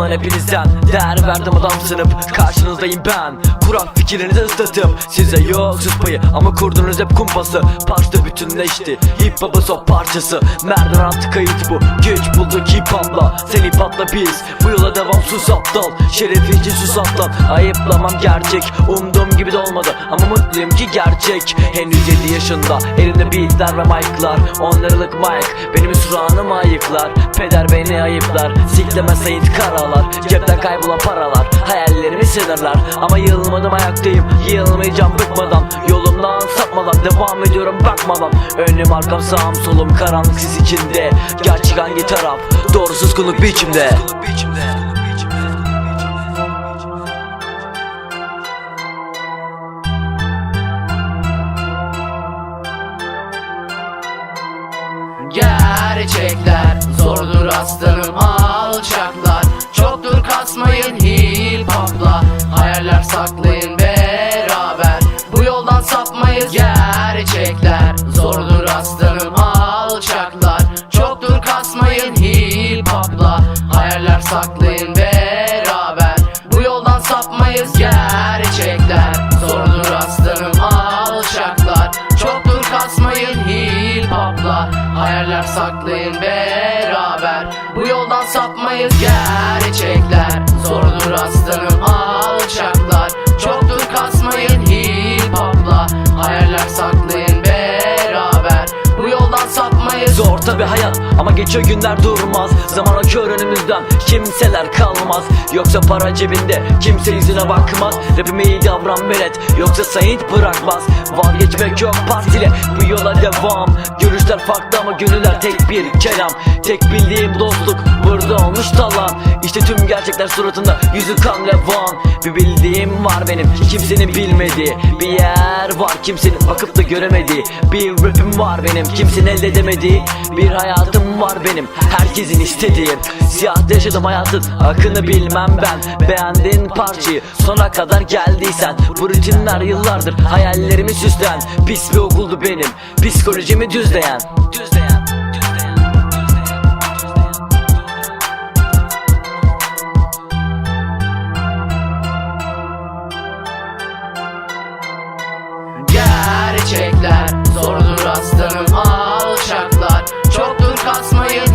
lan hepinizden Değer verdim adam sınıf. Karşınızdayım ben. Kurak fikirlerinizi ıslatıp Size yok sus payı ama kurdunuz hep kumpası. Parçta bütünleşti. Hip hop'ın son parçası. Merdiven altı kayıt bu. Güç bulduk hip hop'la. Seni patla biz. Bu yola devam sus aptal. Şerefi için sus aptal. Ayıplamam gerçek. Umduğum gibi de olmadı Ama mutluyum ki gerçek. Henüz 7 yaşında. Elimde beatler ve mic'lar. 10 liralık mic. Benim süranım ayıklar. Peder beni ayıplar. Sikleme sayit karalar Cepten kaybolan paralar Hayallerimi sınırlar. Ama yılmadım ayaktayım Yılmayacağım bıkmadan. Yolumdan sapmadan Devam ediyorum bakmadan. Önüm arkam sağım solum Karanlık sis içinde. Gerçek hangi taraf? Doğru suskunluk biçimde. Gerçekler zordur aslanım alçaklar Çoktur kasmayın hip hopla Hayaller saklayın beraber. Bu yoldan sapmayız gerçekler. Zordur aslanım alçaklar. Çoktur kasmayın hip hopla Hayaller saklayın beraber. Bu yoldan sapmayız gerçekler. Zordur aslanım alçaklar. Çoktur kasmayın hip hopla Hayaller saklayın beraber Bu yoldan sapmayız gerçekler. Zordur aslanım ama geçiyor günler durmaz. Zaman akıyor önümüzden. Kimseler kalmaz. Yoksa para cebinde. Kimse yüzüne bakmaz. Rapime iyi davran Meret yoksa Saint bırakmaz. Vazgeçmek yok partile. Bu yola devam. Görüşler farklı ama gönüller tek bir kelam. Tek bildiğim dostluk burada olmuş talan. İşte tüm gerçekler suratında. Yüzü kan revan Bir bildiğim var benim. Kimsenin bilmediği Bir yer var. Kimsenin bakıp da göremediği Bir rapim var benim. Kimsenin elde edemediği Bir hayatım Var benim herkesin istediğim. Siyah yaşadım hayatın akını bilmem ben. Beğendiğin parçayı sona kadar geldiysen Bu rutinler yıllardır hayallerimi süsleyen Pis bir okuldu benim psikolojimi düzleyen Düzleyen. Gerçekler Zordur aslanım ah. cost